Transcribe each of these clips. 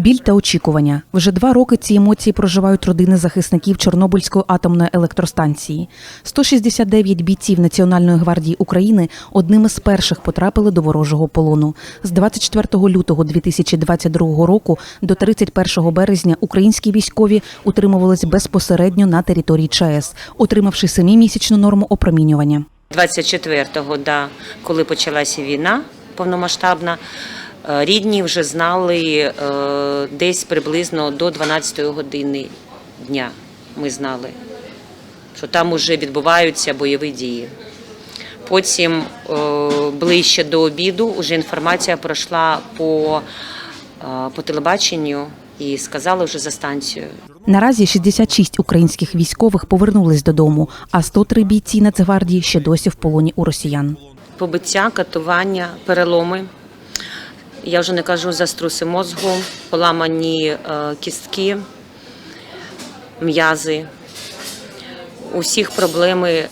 Біль та очікування. Вже два роки ці емоції проживають родини захисників Чорнобильської атомної електростанції. 169 бійців Національної гвардії України одними з перших потрапили до ворожого полону. З 24 лютого 2022 року до 31 березня українські військові утримувались безпосередньо на території ЧАЕС, отримавши семимісячну норму опромінювання. 24-го, да, коли почалася війна повномасштабна, рідні вже знали е, десь приблизно до 12 години дня. Ми знали, що там вже відбуваються бойові дії. Потім е, ближче до обіду вже інформація пройшла по, е, по телебаченню і сказали вже за станцією. Наразі 66 українських військових повернулись додому, а 103 бійці Нацгвардії ще досі в полоні у росіян. побиття, катування, переломи. Я вже не кажу за струси мозку, поламані е, кістки, м'язи. У всіх проблеми е,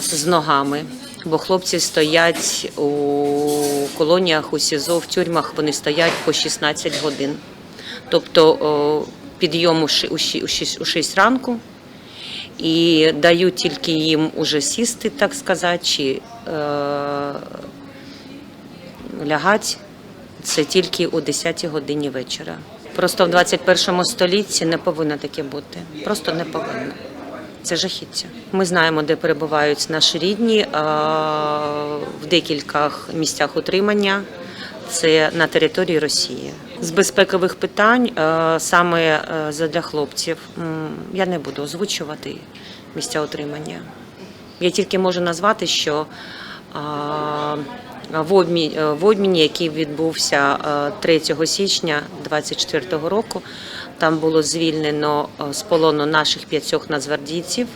з ногами, бо хлопці стоять у колоніях, у СІЗО, в тюрмах вони стоять по 16 годин. Тобто підйом у 6 ранку, і дають тільки їм уже сісти, так сказати, чи е, лягати. Це тільки о 10 годині вечора. Просто в 21 столітті не повинно таке бути. Просто не повинно. Це жахіття. Ми знаємо, де перебувають наші рідні в декількох місцях утримання. Це на території Росії. З безпекових питань саме задля хлопців я не буду озвучувати місця утримання. Я тільки можу назвати, що в обміні, в обміні, який відбувся е, 3 січня 2024 року, там було звільнено е, з полону наших п'ятьох нацгвардійців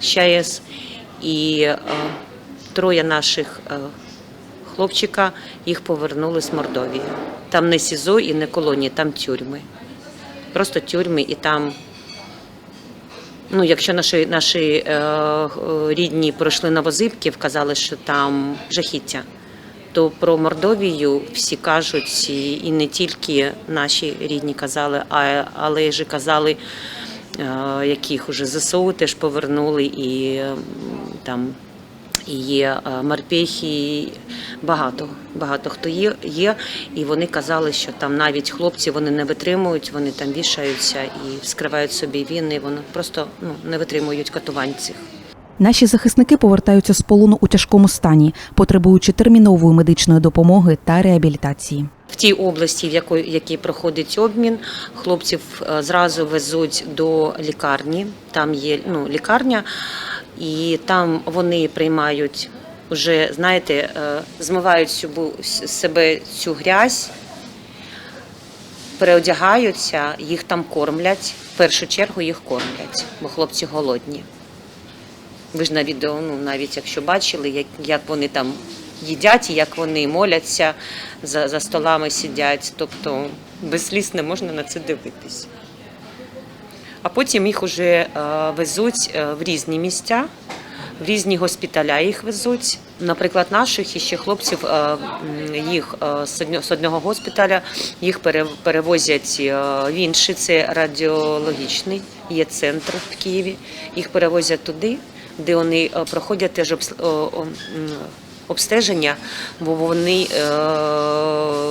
з і е, троє наших е, хлопчика їх повернули з Мордовії. Там не СІЗО і не колонії, там тюрми. Просто тюрми і там Ну, якщо наші, наші е, е, рідні пройшли Новозибків, казали, що там жахіття, то про Мордовію всі кажуть, і, не тільки наші рідні казали, але ж казали, е, яких уже ЗСУ теж повернули, і там є е, морпехи, багато, багато хто є, є. І вони казали, що там навіть хлопці вони не витримують, вони там вішаються і вскривають собі війни. Вони просто ну, не витримують катувань цих. Наші захисники повертаються з полону у тяжкому стані, потребуючи термінової медичної допомоги та реабілітації. В тій області, в якої якій проходить обмін, хлопців е, зразу везуть до лікарні. Там є ну, лікарня, і там вони приймають вже, знаєте, е, змивають з себе цю грязь, переодягаються, їх там кормлять. В першу чергу їх кормлять, бо хлопці голодні. Ви ж на відео, ну навіть якщо бачили, як, як вони там їдять, як вони моляться, за, за столами сидять. Тобто без сліз не можна на це дивитись. А потім їх вже е, везуть е, в різні місця, в різні госпіталя їх везуть. Наприклад, наших і ще хлопців е, їх з одного госпіталя їх перевозять в інший, це радіологічний, є центр в Києві. Їх перевозять туди, де вони е, проходять теж обстеження, бо вони, е,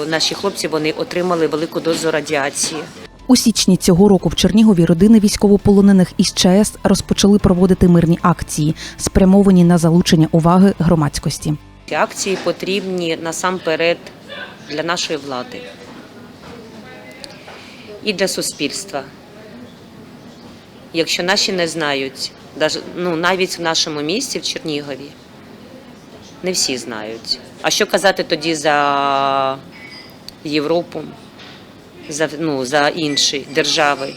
наші хлопці, вони отримали велику дозу радіації. У січні цього року в Чернігові родини військовополонених із ЧАЕС розпочали проводити мирні акції, спрямовані на залучення уваги громадськості. Ці акції потрібні насамперед для нашої влади і для суспільства. Якщо наші не знають, ну, навіть в нашому місті, в Чернігові, не всі знають. А що казати тоді за Європу, за, ну, за інші держави?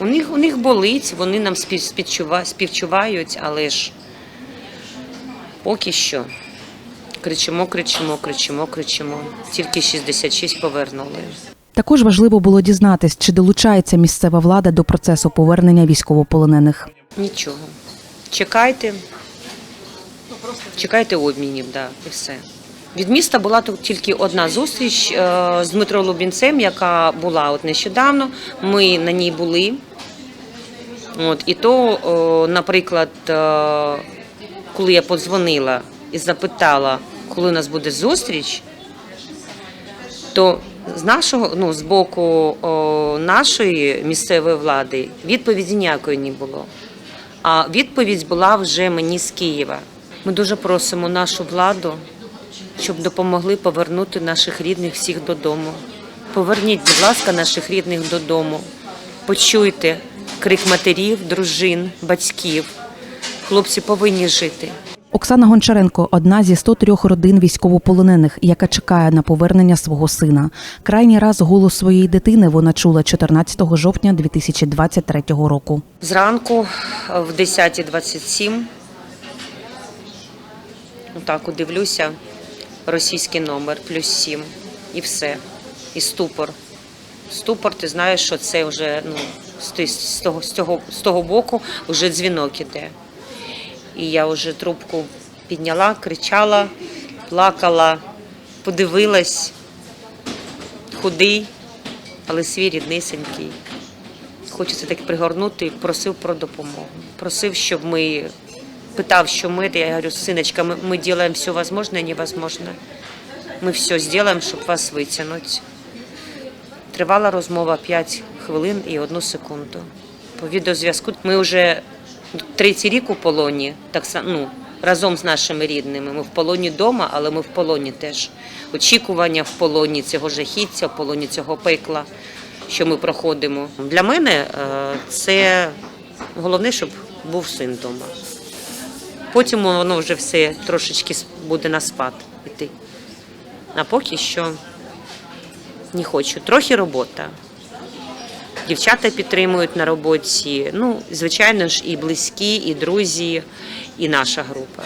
У них, у них болить, вони нам спів- співчувають, але ж поки що кричимо, кричимо, кричимо, кричимо. Тільки 66 повернули. Також важливо було дізнатись, чи долучається місцева влада до процесу повернення військовополонених. Нічого. Чекайте. Чекайте обмінів, да, і все. Від міста була тут тільки одна зустріч е, з Дмитром Лубінцем, яка була от нещодавно. Ми на ній були. От, і то, наприклад, е, коли я подзвонила і запитала, коли у нас буде зустріч, то з нашого, ну, з боку о, нашої місцевої влади відповіді ніякої не було. А відповідь була вже мені з Києва. Ми дуже просимо нашу владу, щоб допомогли повернути наших рідних всіх додому. Поверніть, будь ласка, наших рідних додому. Почуйте крик матерів, дружин, батьків. Хлопці повинні жити. Оксана Гончаренко одна зі 103 родин військовополонених, яка чекає на повернення свого сина. Крайній раз голос своєї дитини вона чула 14 жовтня 2023 року. Зранку в 10.27 отак от дивлюся, російський номер, плюс 7, і все. І ступор. Ступор, ти знаєш, що це вже ну, з, того, з, того, з того боку вже дзвінок іде. І я вже трубку підняла, кричала, плакала, подивилась, худий, але свій ріднисенький. Хочеться так пригорнути, просив про допомогу. Просив, щоб ми питав, що ми. Я говорю, синочка, ми, ми робимо все можливе і невозможне. Ми все зробимо, щоб вас витягнути. Тривала розмова 5 хвилин і 1 секунду. По відеозв'язку ми вже третій рік у полоні, так ну, разом з нашими рідними. Ми в полоні вдома, але ми в полоні теж. Очікування в полоні цього жахіття, в полоні цього пекла, що ми проходимо. Для мене е, це головне, щоб був син вдома. Потім воно вже все трошечки буде на спад іти. А поки що не хочу. Трохи робота. Дівчата підтримують на роботі. Ну, звичайно ж, і близькі, і друзі, і наша група.